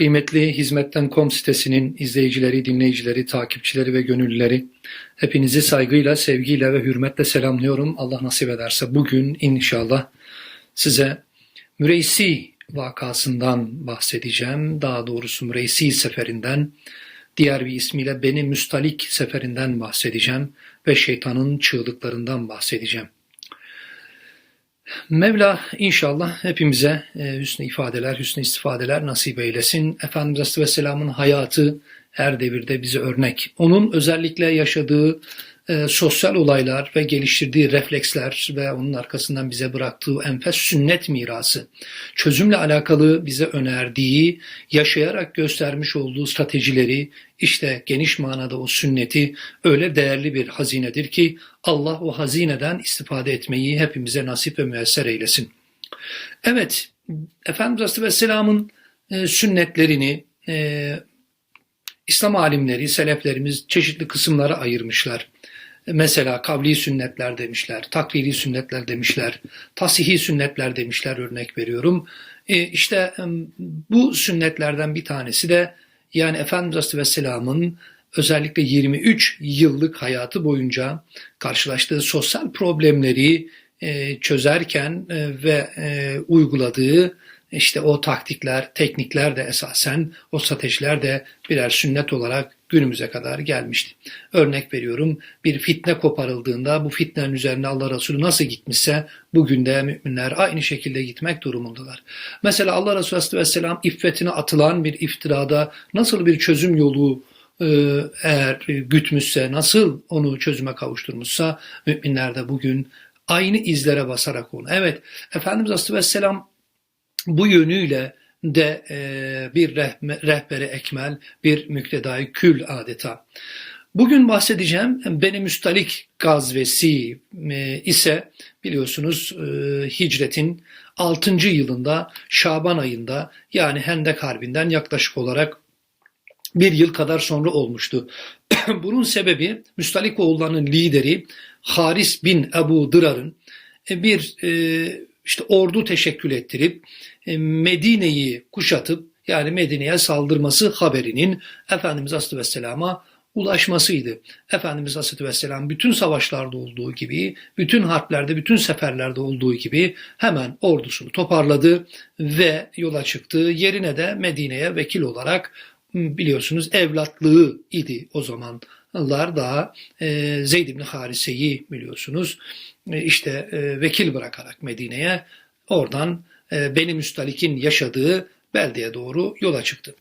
Kıymetli Hizmetten.com sitesinin izleyicileri, dinleyicileri, takipçileri ve gönüllüleri hepinizi saygıyla, sevgiyle ve hürmetle selamlıyorum. Allah nasip ederse bugün inşallah size Müreysi vakasından bahsedeceğim. Daha doğrusu Müreysi seferinden, diğer bir ismiyle Beni Müstalik seferinden bahsedeceğim ve şeytanın çığlıklarından bahsedeceğim. Mevla inşallah hepimize e, hüsnü ifadeler, hüsnü istifadeler nasip eylesin. Efendimiz Aleyhisselam'ın hayatı her devirde bize örnek. Onun özellikle yaşadığı e, sosyal olaylar ve geliştirdiği refleksler ve onun arkasından bize bıraktığı enfes sünnet mirası, çözümle alakalı bize önerdiği, yaşayarak göstermiş olduğu stratejileri, işte geniş manada o sünneti öyle değerli bir hazinedir ki Allah o hazineden istifade etmeyi hepimize nasip ve müyesser eylesin. Evet, Efendimiz Aleyhisselam'ın e, sünnetlerini e, İslam alimleri, seleflerimiz çeşitli kısımlara ayırmışlar. Mesela kavli sünnetler demişler, taklidi sünnetler demişler, tasihi sünnetler demişler örnek veriyorum. E, işte bu sünnetlerden bir tanesi de yani Efendimiz Aleyhisselam'ın özellikle 23 yıllık hayatı boyunca karşılaştığı sosyal problemleri e, çözerken e, ve e, uyguladığı işte o taktikler, teknikler de esasen o stratejiler de birer sünnet olarak günümüze kadar gelmişti. Örnek veriyorum bir fitne koparıldığında bu fitnenin üzerine Allah Resulü nasıl gitmişse bugün de müminler aynı şekilde gitmek durumundalar. Mesela Allah Resulü Aleyhisselam iffetine atılan bir iftirada nasıl bir çözüm yolu e, eğer gütmüşse, nasıl onu çözüme kavuşturmuşsa müminler de bugün aynı izlere basarak onu. Evet, Efendimiz Aleyhisselam bu yönüyle de e, bir rehberi ekmel, bir müktedai kül adeta. Bugün bahsedeceğim Beni Müstalik gazvesi e, ise biliyorsunuz e, hicretin 6. yılında Şaban ayında yani Hendek Harbi'nden yaklaşık olarak bir yıl kadar sonra olmuştu. Bunun sebebi Müstalik oğullarının lideri Haris bin Ebu Dırar'ın bir işte ordu teşekkül ettirip Medine'yi kuşatıp yani Medine'ye saldırması haberinin Efendimiz Aleyhisselam'a ulaşmasıydı. Efendimiz Aleyhisselam bütün savaşlarda olduğu gibi, bütün harplerde, bütün seferlerde olduğu gibi hemen ordusunu toparladı ve yola çıktı. Yerine de Medine'ye vekil olarak biliyorsunuz evlatlığı idi o zamanlar daha e, Zeyd ibn Harise'yi biliyorsunuz e, işte e, vekil bırakarak Medine'ye oradan e, Beni Müstalik'in yaşadığı beldeye doğru yola çıktı.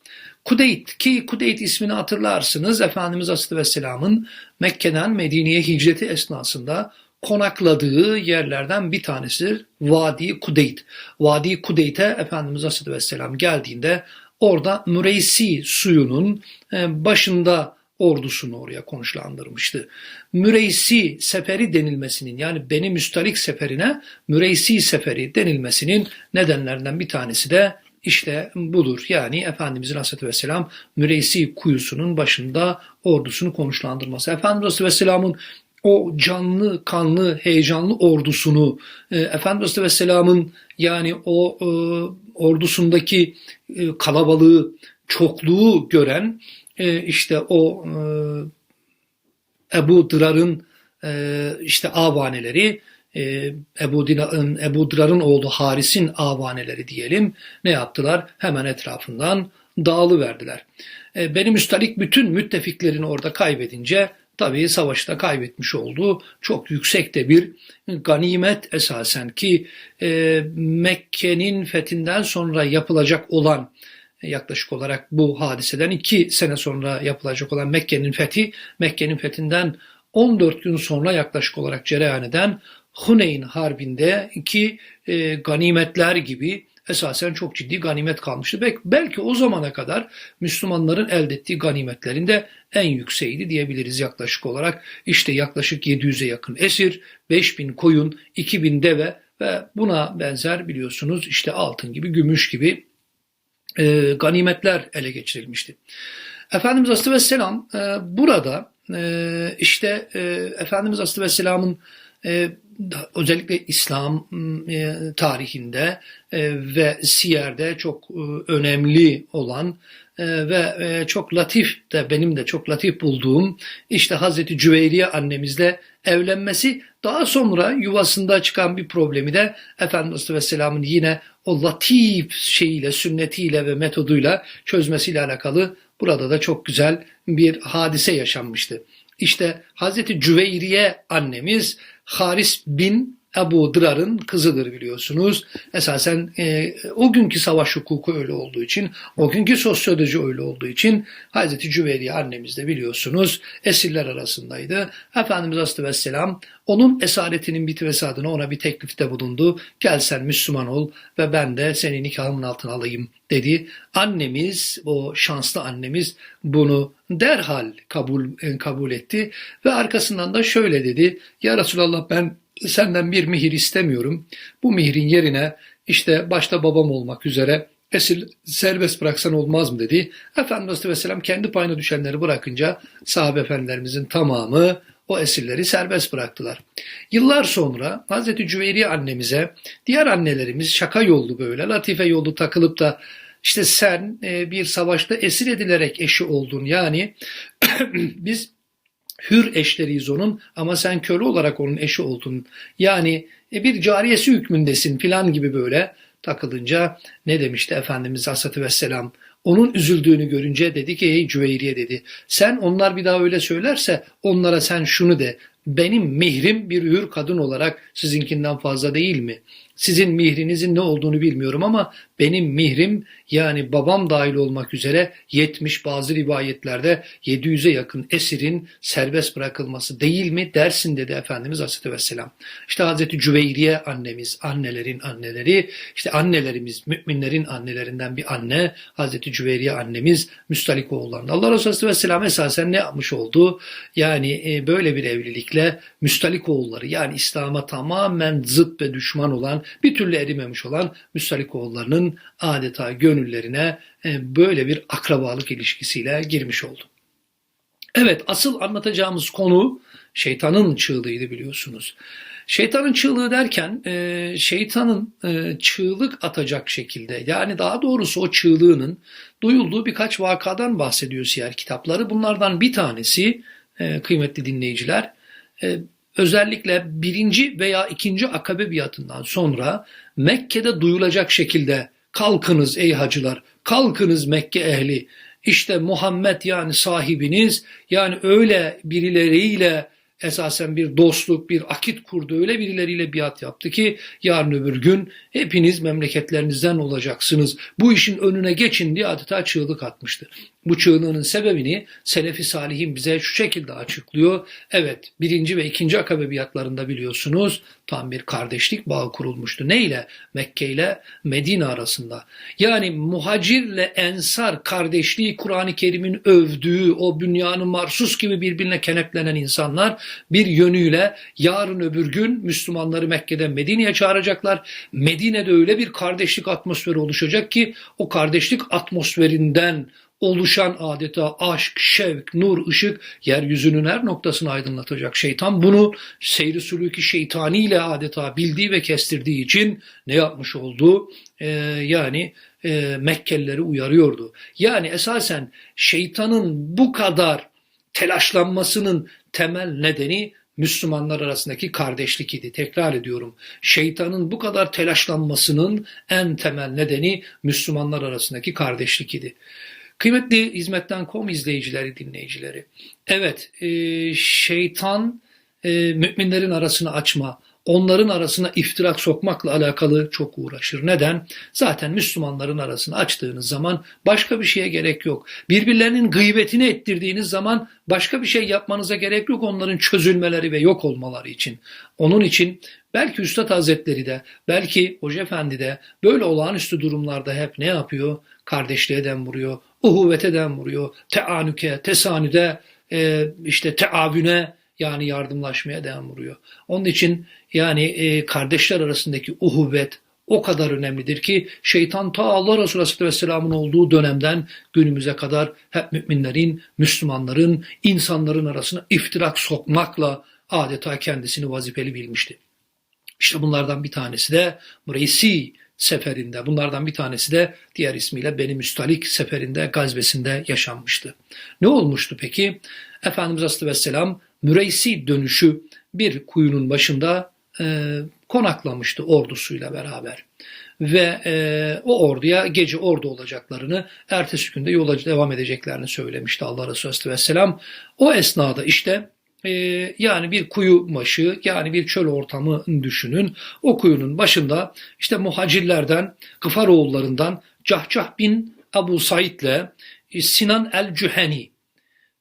Kudeyt ki Kudeyt ismini hatırlarsınız Efendimiz Aleyhisselam'ın Mekke'den Medine'ye hicreti esnasında konakladığı yerlerden bir tanesidir. Vadi Kudeyt. Vadi Kudeyt'e Efendimiz Aleyhisselam geldiğinde orada Müreysi suyunun başında ordusunu oraya konuşlandırmıştı. Müreysi seferi denilmesinin yani Beni Müstalik seferine Müreysi seferi denilmesinin nedenlerinden bir tanesi de işte budur. Yani Efendimizin Aleyhisselatü Vesselam Müreysi kuyusunun başında ordusunu konuşlandırması. Efendimiz Aleyhisselatü Vesselam'ın o canlı, kanlı, heyecanlı ordusunu, e, Efendimiz Aleyhisselam'ın yani o e, ordusundaki e, kalabalığı, çokluğu gören e, işte o e, Ebu Dırar'ın e, işte avaneleri e, Ebu, Dina'nın, Ebu Dırar'ın oğlu Haris'in avaneleri diyelim ne yaptılar? Hemen etrafından dağılı verdiler. E, benim üstelik bütün müttefiklerini orada kaybedince tabii savaşta kaybetmiş olduğu çok yüksekte bir ganimet esasen ki e, Mekke'nin fethinden sonra yapılacak olan yaklaşık olarak bu hadiseden iki sene sonra yapılacak olan Mekke'nin fethi, Mekke'nin fethinden 14 gün sonra yaklaşık olarak cereyan eden Huneyn Harbi'nde iki e, ganimetler gibi esasen çok ciddi ganimet kalmıştı. Belki, belki o zamana kadar Müslümanların elde ettiği ganimetlerin de en yükseğiydi diyebiliriz yaklaşık olarak. İşte yaklaşık 700'e yakın esir, 5000 koyun, 2000 deve ve buna benzer biliyorsunuz işte altın gibi, gümüş gibi e, ganimetler ele geçirilmişti. Efendimiz Aleyhisselam e, burada e, işte e, Efendimiz Aleyhisselam'ın e, özellikle İslam e, tarihinde e, ve siyerde çok e, önemli olan e, ve e, çok latif de benim de çok latif bulduğum işte Hazreti Cüveyriye annemizle evlenmesi daha sonra yuvasında çıkan bir problemi de Efendimiz Aleyhisselam'ın yine o latif şeyiyle, sünnetiyle ve metoduyla çözmesiyle alakalı burada da çok güzel bir hadise yaşanmıştı. İşte Hazreti Cüveyriye annemiz Haris bin Ebu Dırar'ın kızıdır biliyorsunuz. Esasen e, o günkü savaş hukuku öyle olduğu için, o günkü sosyoloji öyle olduğu için Hazreti Cüveyriye annemiz de biliyorsunuz esirler arasındaydı. Efendimiz Aleyhisselam onun esaretinin bitmesi adına ona bir teklifte bulundu. Gel sen Müslüman ol ve ben de seni nikahımın altına alayım dedi. Annemiz, o şanslı annemiz bunu derhal kabul e, kabul etti ve arkasından da şöyle dedi. Ya Resulallah ben senden bir mihir istemiyorum. Bu mihrin yerine işte başta babam olmak üzere esir serbest bıraksan olmaz mı dedi. Efendimiz Aleyhisselam kendi payına düşenleri bırakınca sahabe efendilerimizin tamamı o esirleri serbest bıraktılar. Yıllar sonra Hazreti Cüveyriye annemize diğer annelerimiz şaka yollu böyle latife yollu takılıp da işte sen e, bir savaşta esir edilerek eşi oldun. Yani biz hür eşleriyiz onun ama sen köle olarak onun eşi oldun. Yani e, bir cariyesi hükmündesin filan gibi böyle takılınca ne demişti Efendimiz Aleyhisselatü Vesselam? Onun üzüldüğünü görünce dedi ki ey Cüveyriye dedi. Sen onlar bir daha öyle söylerse onlara sen şunu de. Benim mihrim bir hür kadın olarak sizinkinden fazla değil mi? Sizin mihrinizin ne olduğunu bilmiyorum ama benim mihrim yani babam dahil olmak üzere 70 bazı rivayetlerde 700'e yakın esirin serbest bırakılması değil mi dersin dedi Efendimiz Aleyhisselatü Vesselam. İşte Hazreti Cüveyriye annemiz, annelerin anneleri, işte annelerimiz, müminlerin annelerinden bir anne, Hazreti Cüveyriye annemiz Müstalik oğullarında. Allah Resulü Aleyhisselatü Vesselam esasen ne yapmış oldu? Yani e, böyle bir evlilikle Müstalik oğulları yani İslam'a tamamen zıt ve düşman olan bir türlü erimemiş olan Müstalik oğullarının adeta gönüllerine e, böyle bir akrabalık ilişkisiyle girmiş oldu. Evet asıl anlatacağımız konu şeytanın çığlığıydı biliyorsunuz. Şeytanın çığlığı derken e, şeytanın e, çığlık atacak şekilde yani daha doğrusu o çığlığının duyulduğu birkaç vakadan bahsediyor siyer kitapları. Bunlardan bir tanesi kıymetli dinleyiciler e, özellikle birinci veya ikinci akabe biatından sonra Mekke'de duyulacak şekilde kalkınız ey hacılar, kalkınız Mekke ehli. İşte Muhammed yani sahibiniz yani öyle birileriyle esasen bir dostluk, bir akit kurdu. Öyle birileriyle biat yaptı ki yarın öbür gün hepiniz memleketlerinizden olacaksınız. Bu işin önüne geçin diye adeta çığlık atmıştı. Bu çığlığının sebebini Selefi Salihin bize şu şekilde açıklıyor. Evet birinci ve ikinci akabe biatlarında biliyorsunuz tam bir kardeşlik bağı kurulmuştu. Ne ile? Mekke ile Medine arasında. Yani muhacirle ensar kardeşliği Kur'an-ı Kerim'in övdüğü o dünyanın marsus gibi birbirine keneplenen insanlar bir yönüyle yarın öbür gün Müslümanları Mekke'den Medine'ye çağıracaklar. Medine'de öyle bir kardeşlik atmosferi oluşacak ki o kardeşlik atmosferinden oluşan adeta aşk, şevk, nur, ışık yeryüzünün her noktasını aydınlatacak. Şeytan bunu seyri sülûki şeytaniyle adeta bildiği ve kestirdiği için ne yapmış oldu? Ee, yani e, Mekkelileri uyarıyordu. Yani esasen şeytanın bu kadar telaşlanmasının temel nedeni Müslümanlar arasındaki kardeşlik idi. Tekrar ediyorum. Şeytanın bu kadar telaşlanmasının en temel nedeni Müslümanlar arasındaki kardeşlik idi. Kıymetli Hizmetten.com izleyicileri, dinleyicileri. Evet, e, şeytan e, müminlerin arasını açma, onların arasına iftirak sokmakla alakalı çok uğraşır. Neden? Zaten Müslümanların arasını açtığınız zaman başka bir şeye gerek yok. Birbirlerinin gıybetini ettirdiğiniz zaman başka bir şey yapmanıza gerek yok onların çözülmeleri ve yok olmaları için. Onun için belki Üstad Hazretleri de, belki Hoca Efendi de böyle olağanüstü durumlarda hep ne yapıyor? Kardeşliğe dem vuruyor, uhuvvete dem vuruyor, teanüke, tesanüde, e, işte teavüne, yani yardımlaşmaya devam vuruyor. Onun için yani e, kardeşler arasındaki uhuvvet o kadar önemlidir ki şeytan ta Allah Resulü Aleyhisselam'ın olduğu dönemden günümüze kadar hep müminlerin, Müslümanların, insanların arasına iftirak sokmakla adeta kendisini vazifeli bilmişti. İşte bunlardan bir tanesi de Mureysi seferinde, bunlardan bir tanesi de diğer ismiyle Beni Müstalik seferinde, gazvesinde yaşanmıştı. Ne olmuştu peki? Efendimiz Aleyhisselatü Vesselam Müreysi dönüşü bir kuyunun başında e, konaklamıştı ordusuyla beraber. Ve e, o orduya gece orada olacaklarını, ertesi günde yola devam edeceklerini söylemişti Allah Resulü Aleyhisselatü Vesselam. O esnada işte e, yani bir kuyu başı yani bir çöl ortamı düşünün. O kuyunun başında işte muhacirlerden, Gıfaroğullarından Cahcah bin Abu Said'le e, Sinan el-Cüheni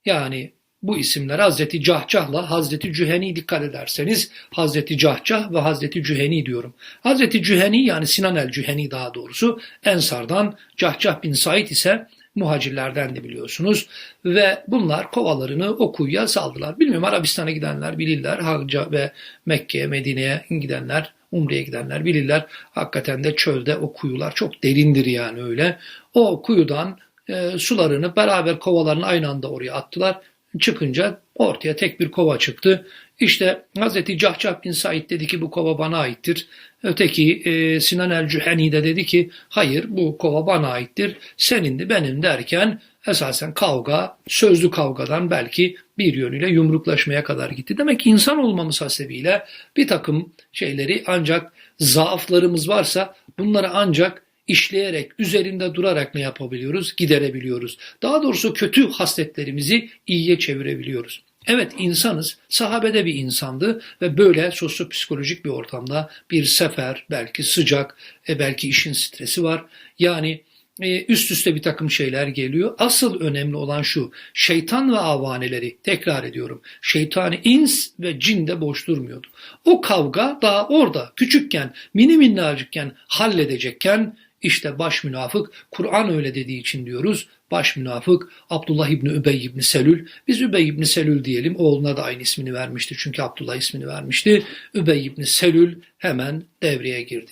yani bu isimler Hazreti Cahcah'la Hazreti Cüheni dikkat ederseniz Hazreti Cahcah ve Hazreti Cüheni diyorum. Hazreti Cüheni yani Sinan el-Cüheni daha doğrusu Ensar'dan Cahcah bin Said ise muhacirlerden de biliyorsunuz. Ve bunlar kovalarını o kuyuya saldılar. Bilmiyorum Arabistan'a gidenler bilirler. Hacca ve Mekke'ye, Medine'ye gidenler, Umre'ye gidenler bilirler. Hakikaten de çölde o kuyular çok derindir yani öyle. O kuyudan e, sularını beraber kovalarını aynı anda oraya attılar. Çıkınca ortaya tek bir kova çıktı. İşte Hazreti Cahcah bin Said dedi ki bu kova bana aittir. Öteki e, Sinan el-Cüheni de dedi ki hayır bu kova bana aittir. Senin de benim derken esasen kavga sözlü kavgadan belki bir yönüyle yumruklaşmaya kadar gitti. Demek ki insan olmamız hasebiyle bir takım şeyleri ancak zaaflarımız varsa bunları ancak işleyerek, üzerinde durarak ne yapabiliyoruz? Giderebiliyoruz. Daha doğrusu kötü hasletlerimizi iyiye çevirebiliyoruz. Evet insanız, sahabede bir insandı ve böyle sosyopsikolojik bir ortamda bir sefer, belki sıcak, e belki işin stresi var. Yani e, üst üste bir takım şeyler geliyor. Asıl önemli olan şu, şeytan ve avaneleri, tekrar ediyorum, şeytani ins ve cin de boş durmuyordu. O kavga daha orada, küçükken, mini minnacıkken, halledecekken, işte baş münafık, Kur'an öyle dediği için diyoruz, baş münafık Abdullah İbni Übey İbni Selül. Biz Übey İbni Selül diyelim. Oğluna da aynı ismini vermişti. Çünkü Abdullah ismini vermişti. Übey İbni Selül hemen devreye girdi.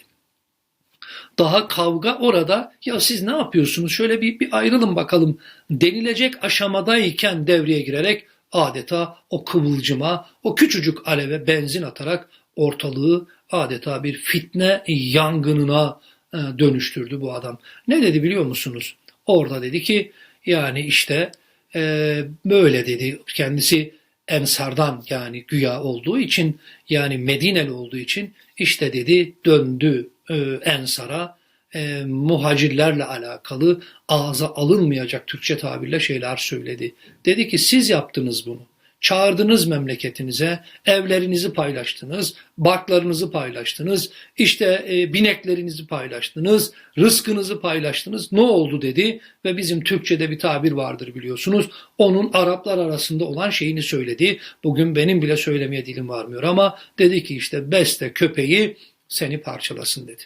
Daha kavga orada ya siz ne yapıyorsunuz şöyle bir, bir ayrılın bakalım denilecek aşamadayken devreye girerek adeta o kıvılcıma, o küçücük aleve benzin atarak ortalığı adeta bir fitne yangınına dönüştürdü bu adam. Ne dedi biliyor musunuz? Orada dedi ki yani işte e, böyle dedi kendisi Ensardan yani güya olduğu için yani Medineli olduğu için işte dedi döndü e, Ensar'a e, muhacirlerle alakalı ağza alınmayacak Türkçe tabirle şeyler söyledi. Dedi ki siz yaptınız bunu. Çağırdınız memleketinize, evlerinizi paylaştınız, barklarınızı paylaştınız, işte e, bineklerinizi paylaştınız, rızkınızı paylaştınız. Ne oldu dedi ve bizim Türkçe'de bir tabir vardır biliyorsunuz. Onun Araplar arasında olan şeyini söyledi. Bugün benim bile söylemeye dilim varmıyor ama dedi ki işte beste köpeği seni parçalasın dedi.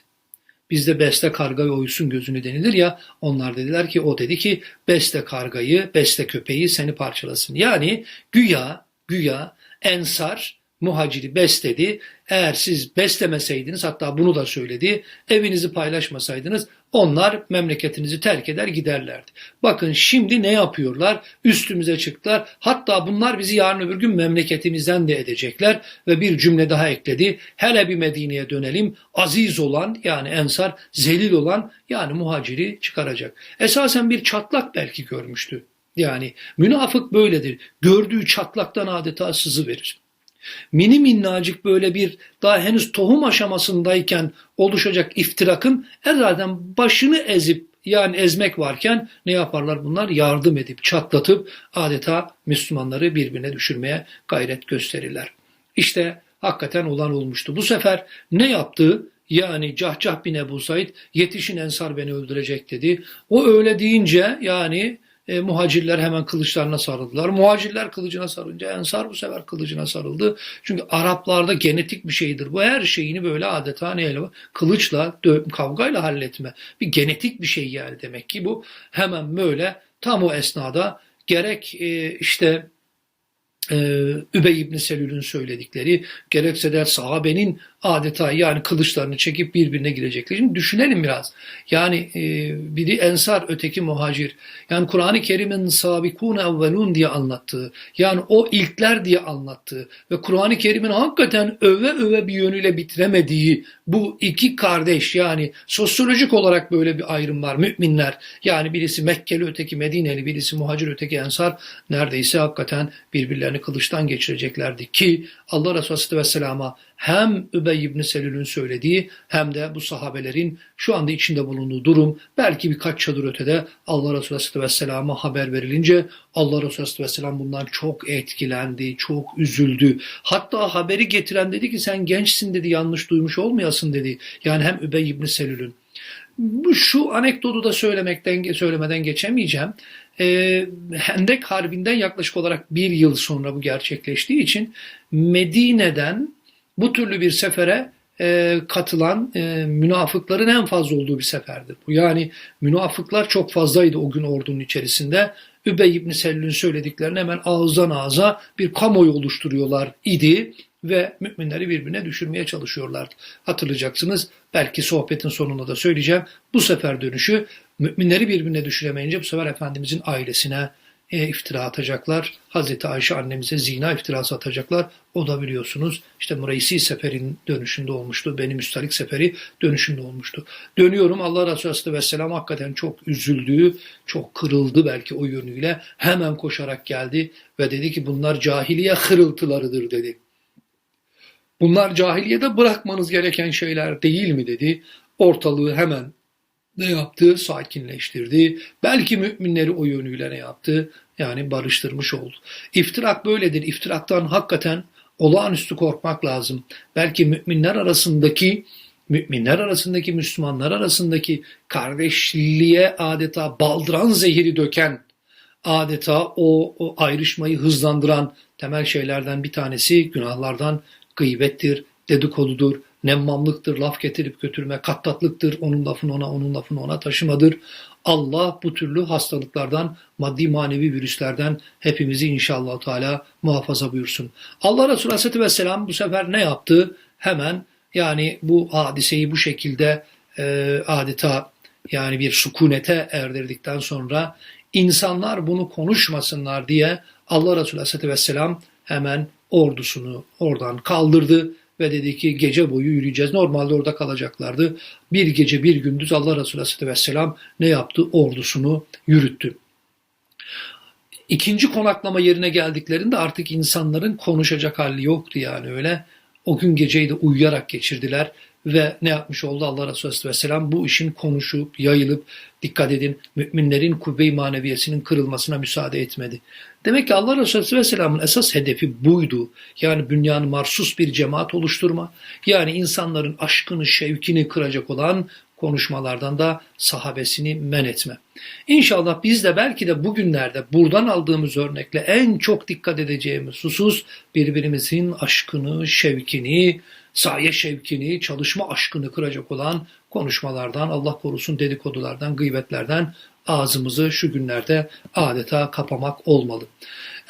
Bizde beste kargayı oysun gözünü denilir ya onlar dediler ki o dedi ki beste kargayı beste köpeği seni parçalasın. Yani güya güya ensar muhaciri besledi. Eğer siz beslemeseydiniz hatta bunu da söyledi evinizi paylaşmasaydınız onlar memleketinizi terk eder giderlerdi. Bakın şimdi ne yapıyorlar? Üstümüze çıktılar. Hatta bunlar bizi yarın öbür gün memleketimizden de edecekler. Ve bir cümle daha ekledi. Hele bir Medine'ye dönelim. Aziz olan yani ensar, zelil olan yani muhaciri çıkaracak. Esasen bir çatlak belki görmüştü. Yani münafık böyledir. Gördüğü çatlaktan adeta sızı verir. Mini minnacık böyle bir daha henüz tohum aşamasındayken oluşacak iftirakın herhalde başını ezip yani ezmek varken ne yaparlar bunlar? Yardım edip çatlatıp adeta Müslümanları birbirine düşürmeye gayret gösterirler. İşte hakikaten olan olmuştu. Bu sefer ne yaptı? Yani Cahcah bin Ebu Said yetişin ensar beni öldürecek dedi. O öyle deyince yani e, muhacirler hemen kılıçlarına sarıldılar. Muhacirler kılıcına sarınca Ensar bu sefer kılıcına sarıldı. Çünkü Araplarda genetik bir şeydir. Bu her şeyini böyle adeta neyle kılıçla, kavgayla halletme. Bir genetik bir şey yani demek ki bu. Hemen böyle tam o esnada gerek e, işte e, Übey İbni Selül'ün söyledikleri, gerekse de sahabenin adeta yani kılıçlarını çekip birbirine girecekler. Şimdi düşünelim biraz. Yani e, biri ensar öteki muhacir. Yani Kur'an-ı Kerim'in sabikun evvelun diye anlattığı yani o ilkler diye anlattığı ve Kur'an-ı Kerim'in hakikaten öve öve bir yönüyle bitiremediği bu iki kardeş yani sosyolojik olarak böyle bir ayrım var. Müminler yani birisi Mekkeli öteki Medineli birisi muhacir öteki ensar neredeyse hakikaten birbirlerini kılıçtan geçireceklerdi ki Allah Resulü Aleyhisselam'a hem Übey ibn Selül'ün söylediği hem de bu sahabelerin şu anda içinde bulunduğu durum belki birkaç çadır ötede Allah Resulü Aleyhisselam'a haber verilince Allah Resulü Aleyhisselam bundan çok etkilendi, çok üzüldü. Hatta haberi getiren dedi ki sen gençsin dedi yanlış duymuş olmayasın dedi. Yani hem Übey ibn Selül'ün bu şu anekdotu da söylemekten söylemeden geçemeyeceğim. Ee, Hendek Harbi'nden yaklaşık olarak bir yıl sonra bu gerçekleştiği için Medine'den bu türlü bir sefere e, katılan e, münafıkların en fazla olduğu bir seferdir. Yani münafıklar çok fazlaydı o gün ordunun içerisinde. Übey ibn Sellül'ün söylediklerini hemen ağızdan ağza bir kamuoyu oluşturuyorlar idi ve müminleri birbirine düşürmeye çalışıyorlardı. Hatırlayacaksınız belki sohbetin sonunda da söyleyeceğim. Bu sefer dönüşü müminleri birbirine düşüremeyince bu sefer Efendimizin ailesine e, iftira atacaklar. Hazreti Ayşe annemize zina iftirası atacaklar. O da biliyorsunuz işte Mureysi seferin dönüşünde olmuştu. Benim Müstalik seferi dönüşünde olmuştu. Dönüyorum Allah Resulü Aleyhisselam hakikaten çok üzüldü, çok kırıldı belki o yönüyle. Hemen koşarak geldi ve dedi ki bunlar cahiliye hırıltılarıdır dedi. Bunlar cahiliyede bırakmanız gereken şeyler değil mi dedi. Ortalığı hemen ne yaptı? Sakinleştirdi. Belki müminleri o yönüyle ne yaptı? Yani barıştırmış oldu. İftirak böyledir. İftiraktan hakikaten olağanüstü korkmak lazım. Belki müminler arasındaki müminler arasındaki Müslümanlar arasındaki kardeşliğe adeta baldıran zehiri döken adeta o, o ayrışmayı hızlandıran temel şeylerden bir tanesi günahlardan gıybettir, dedikodudur, nemmamlıktır, laf getirip götürme, kattatlıktır, onun lafını ona, onun lafını ona taşımadır. Allah bu türlü hastalıklardan, maddi manevi virüslerden hepimizi inşallah Teala muhafaza buyursun. Allah Resulü Aleyhisselatü Vesselam bu sefer ne yaptı? Hemen yani bu hadiseyi bu şekilde e, adeta yani bir sükunete erdirdikten sonra insanlar bunu konuşmasınlar diye Allah Resulü Aleyhisselatü Vesselam hemen ordusunu oradan kaldırdı ve dedi ki gece boyu yürüyeceğiz. Normalde orada kalacaklardı. Bir gece bir gündüz Allah Resulü Aleyhisselatü Vesselam ne yaptı? Ordusunu yürüttü. İkinci konaklama yerine geldiklerinde artık insanların konuşacak hali yoktu yani öyle. O gün geceyi de uyuyarak geçirdiler ve ne yapmış oldu Allah Resulü Aleyhisselam bu işin konuşup yayılıp dikkat edin müminlerin kubbe-i maneviyesinin kırılmasına müsaade etmedi. Demek ki Allah Resulü Aleyhisselam'ın esas hedefi buydu. Yani dünyanın marsus bir cemaat oluşturma. Yani insanların aşkını, şevkini kıracak olan konuşmalardan da sahabesini men etme. İnşallah biz de belki de bugünlerde buradan aldığımız örnekle en çok dikkat edeceğimiz husus birbirimizin aşkını, şevkini, saye şevkini, çalışma aşkını kıracak olan konuşmalardan, Allah korusun dedikodulardan, gıybetlerden ağzımızı şu günlerde adeta kapamak olmalı.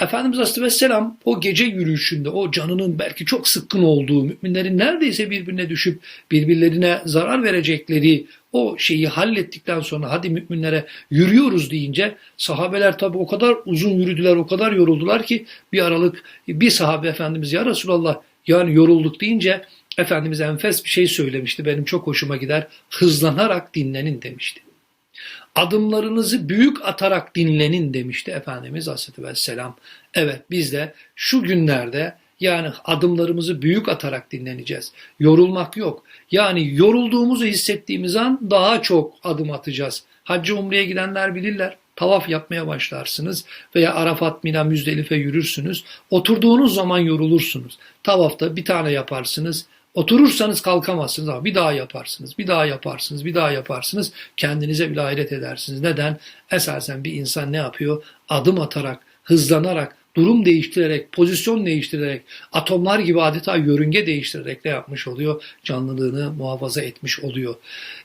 Efendimiz Aleyhisselam o gece yürüyüşünde o canının belki çok sıkkın olduğu, müminlerin neredeyse birbirine düşüp birbirlerine zarar verecekleri o şeyi hallettikten sonra hadi müminlere yürüyoruz deyince sahabeler tabi o kadar uzun yürüdüler, o kadar yoruldular ki bir aralık bir sahabe Efendimiz ya Resulallah yani yorulduk deyince Efendimiz enfes bir şey söylemişti. Benim çok hoşuma gider. Hızlanarak dinlenin demişti. Adımlarınızı büyük atarak dinlenin demişti Efendimiz Aleyhisselam. Evet biz de şu günlerde yani adımlarımızı büyük atarak dinleneceğiz. Yorulmak yok. Yani yorulduğumuzu hissettiğimiz an daha çok adım atacağız. Hacca umreye gidenler bilirler. Tavaf yapmaya başlarsınız veya Arafat, Mina, Müzdelife yürürsünüz. Oturduğunuz zaman yorulursunuz. Tavafta bir tane yaparsınız. Oturursanız kalkamazsınız ama bir daha yaparsınız, bir daha yaparsınız, bir daha yaparsınız. Kendinize bile hayret edersiniz. Neden? Esasen bir insan ne yapıyor? Adım atarak, hızlanarak, durum değiştirerek, pozisyon değiştirerek, atomlar gibi adeta yörünge değiştirerek ne yapmış oluyor? Canlılığını muhafaza etmiş oluyor.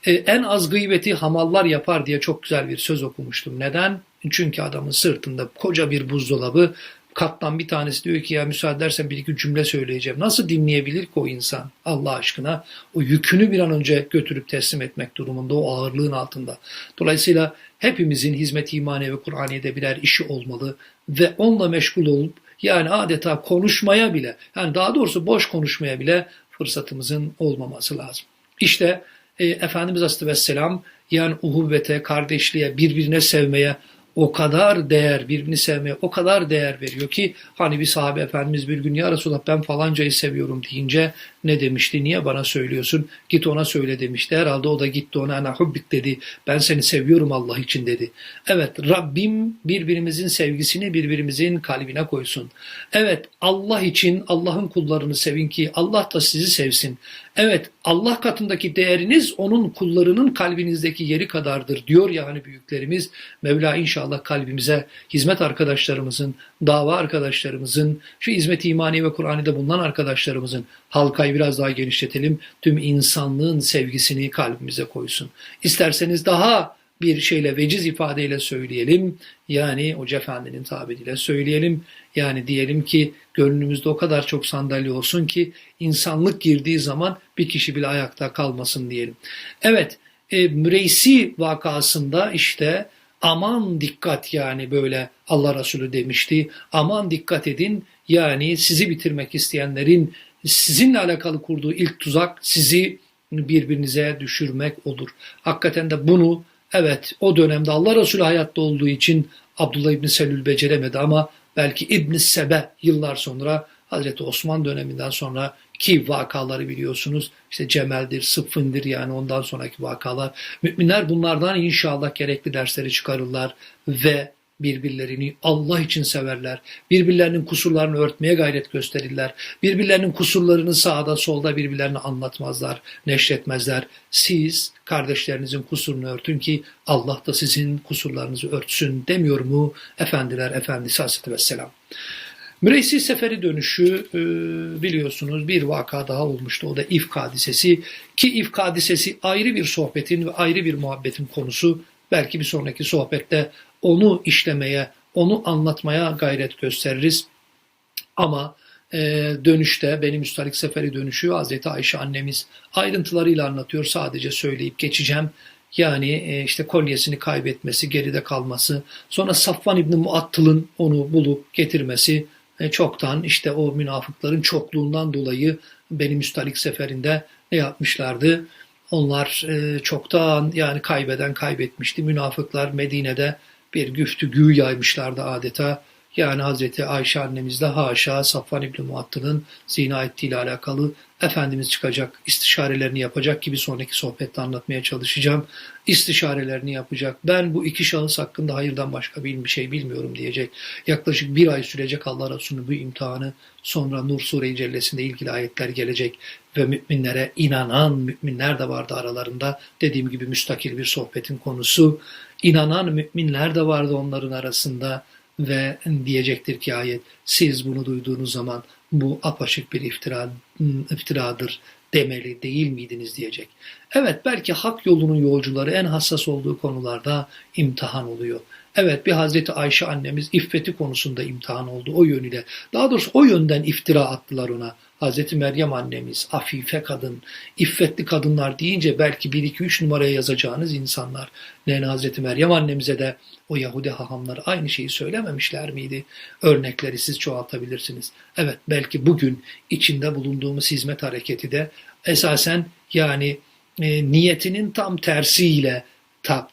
Ee, en az gıybeti hamallar yapar diye çok güzel bir söz okumuştum. Neden? Çünkü adamın sırtında koca bir buzdolabı kattan bir tanesi diyor ki ya müsaade edersen bir iki cümle söyleyeceğim. Nasıl dinleyebilir ki o insan Allah aşkına? O yükünü bir an önce götürüp teslim etmek durumunda o ağırlığın altında. Dolayısıyla hepimizin hizmet imaniye ve Kur'aniye'de birer işi olmalı ve onunla meşgul olup yani adeta konuşmaya bile yani daha doğrusu boş konuşmaya bile fırsatımızın olmaması lazım. İşte e, Efendimiz Aleyhisselam yani uhuvvete, kardeşliğe, birbirine sevmeye o kadar değer, birbirini sevmeye o kadar değer veriyor ki hani bir sahabe efendimiz bir gün ya Resulallah ben falancayı seviyorum deyince ne demişti? Niye bana söylüyorsun? Git ona söyle demişti. Herhalde o da gitti ona ana hubbik dedi. Ben seni seviyorum Allah için dedi. Evet Rabbim birbirimizin sevgisini birbirimizin kalbine koysun. Evet Allah için Allah'ın kullarını sevin ki Allah da sizi sevsin. Evet Allah katındaki değeriniz onun kullarının kalbinizdeki yeri kadardır diyor ya hani büyüklerimiz. Mevla inşallah kalbimize hizmet arkadaşlarımızın, dava arkadaşlarımızın, şu hizmet imani ve Kur'an'da bulunan arkadaşlarımızın halkayı biraz daha genişletelim. Tüm insanlığın sevgisini kalbimize koysun. İsterseniz daha bir şeyle veciz ifadeyle söyleyelim. Yani Hoca Efendi'nin tabiriyle söyleyelim. Yani diyelim ki gönlümüzde o kadar çok sandalye olsun ki insanlık girdiği zaman bir kişi bile ayakta kalmasın diyelim. Evet, e, Müreysi vakasında işte aman dikkat yani böyle Allah Resulü demişti. Aman dikkat edin yani sizi bitirmek isteyenlerin sizinle alakalı kurduğu ilk tuzak sizi birbirinize düşürmek olur. Hakikaten de bunu evet o dönemde Allah Resulü hayatta olduğu için Abdullah İbni Selül beceremedi ama belki İbn Sebe yıllar sonra Hazreti Osman döneminden sonra ki vakaları biliyorsunuz işte Cemel'dir, Sıffin'dir yani ondan sonraki vakalar. Müminler bunlardan inşallah gerekli dersleri çıkarırlar ve birbirlerini Allah için severler. Birbirlerinin kusurlarını örtmeye gayret gösterirler. Birbirlerinin kusurlarını sağda solda birbirlerine anlatmazlar, neşretmezler. Siz kardeşlerinizin kusurunu örtün ki Allah da sizin kusurlarınızı örtsün demiyor mu Efendiler Efendisi Aleyhisselatü Vesselam. Müreysi Seferi dönüşü e, biliyorsunuz bir vaka daha olmuştu. O da İfk hadisesi ki İfk hadisesi ayrı bir sohbetin ve ayrı bir muhabbetin konusu. Belki bir sonraki sohbette onu işlemeye, onu anlatmaya gayret gösteririz. Ama e, dönüşte benim Üstalik Seferi dönüşü Hazreti Ayşe annemiz ayrıntılarıyla anlatıyor. Sadece söyleyip geçeceğim. Yani e, işte kolyesini kaybetmesi, geride kalması, sonra Safvan İbni Muattıl'ın onu bulup getirmesi, e, çoktan işte o münafıkların çokluğundan dolayı benim Üstalik Seferi'nde ne yapmışlardı? Onlar e, çoktan yani kaybeden kaybetmişti. Münafıklar Medine'de bir güftügü yaymışlardı adeta. Yani Hazreti Ayşe annemiz de haşa Safvan İbni Muattıl'ın zina ettiğiyle alakalı Efendimiz çıkacak, istişarelerini yapacak gibi sonraki sohbette anlatmaya çalışacağım. İstişarelerini yapacak. Ben bu iki şahıs hakkında hayırdan başka bir şey bilmiyorum diyecek. Yaklaşık bir ay sürecek Allah Resulü'nün bu imtihanı. Sonra Nur Sure-i Cellesi'nde ilgili ayetler gelecek ve müminlere inanan müminler de vardı aralarında. Dediğim gibi müstakil bir sohbetin konusu. İnanan müminler de vardı onların arasında ve diyecektir ki ayet siz bunu duyduğunuz zaman bu apaçık bir iftira, iftiradır demeli değil miydiniz diyecek. Evet belki hak yolunun yolcuları en hassas olduğu konularda imtihan oluyor. Evet bir Hazreti Ayşe annemiz iffeti konusunda imtihan oldu o yönüyle. Daha doğrusu o yönden iftira attılar ona. Hazreti Meryem annemiz, afife kadın, iffetli kadınlar deyince belki 1-2-3 numaraya yazacağınız insanlar. Yani Hazreti Meryem annemize de o Yahudi hahamları aynı şeyi söylememişler miydi? Örnekleri siz çoğaltabilirsiniz. Evet belki bugün içinde bulunduğumuz hizmet hareketi de esasen yani e, niyetinin tam tersiyle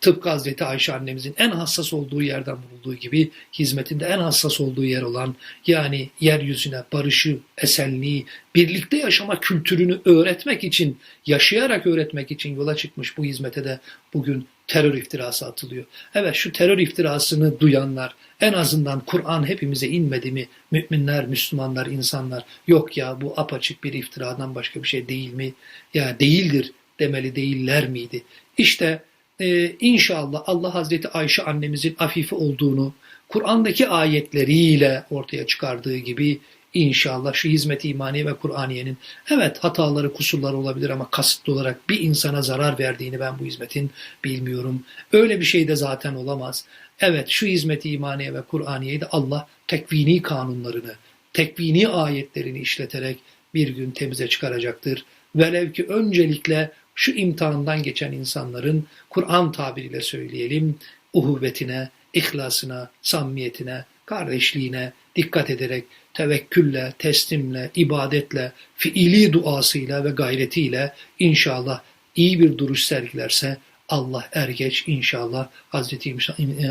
tıpkı Hazreti Ayşe annemizin en hassas olduğu yerden bulunduğu gibi hizmetinde en hassas olduğu yer olan yani yeryüzüne barışı, esenliği, birlikte yaşama kültürünü öğretmek için, yaşayarak öğretmek için yola çıkmış bu hizmete de bugün terör iftirası atılıyor. Evet şu terör iftirasını duyanlar en azından Kur'an hepimize inmedi mi? Müminler, Müslümanlar, insanlar yok ya bu apaçık bir iftiradan başka bir şey değil mi? Ya değildir demeli değiller miydi? İşte e, inşallah Allah Hazreti Ayşe annemizin afife olduğunu Kur'an'daki ayetleriyle ortaya çıkardığı gibi inşallah şu hizmet imani ve Kur'aniyenin evet hataları kusurları olabilir ama kasıtlı olarak bir insana zarar verdiğini ben bu hizmetin bilmiyorum. Öyle bir şey de zaten olamaz. Evet şu hizmet imaniye ve Kur'aniyeyi de Allah tekvini kanunlarını, tekvini ayetlerini işleterek bir gün temize çıkaracaktır. Velev ki öncelikle şu imtihandan geçen insanların Kur'an tabiriyle söyleyelim uhuvvetine, ihlasına, samimiyetine, kardeşliğine dikkat ederek tevekkülle, teslimle, ibadetle, fiili duasıyla ve gayretiyle inşallah iyi bir duruş sergilerse Allah er geç inşallah Hazreti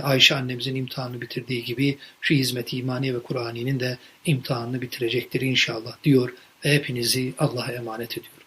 Ayşe annemizin imtihanını bitirdiği gibi şu hizmet-i imani ve Kur'ani'nin de imtihanını bitirecektir inşallah diyor ve hepinizi Allah'a emanet ediyorum.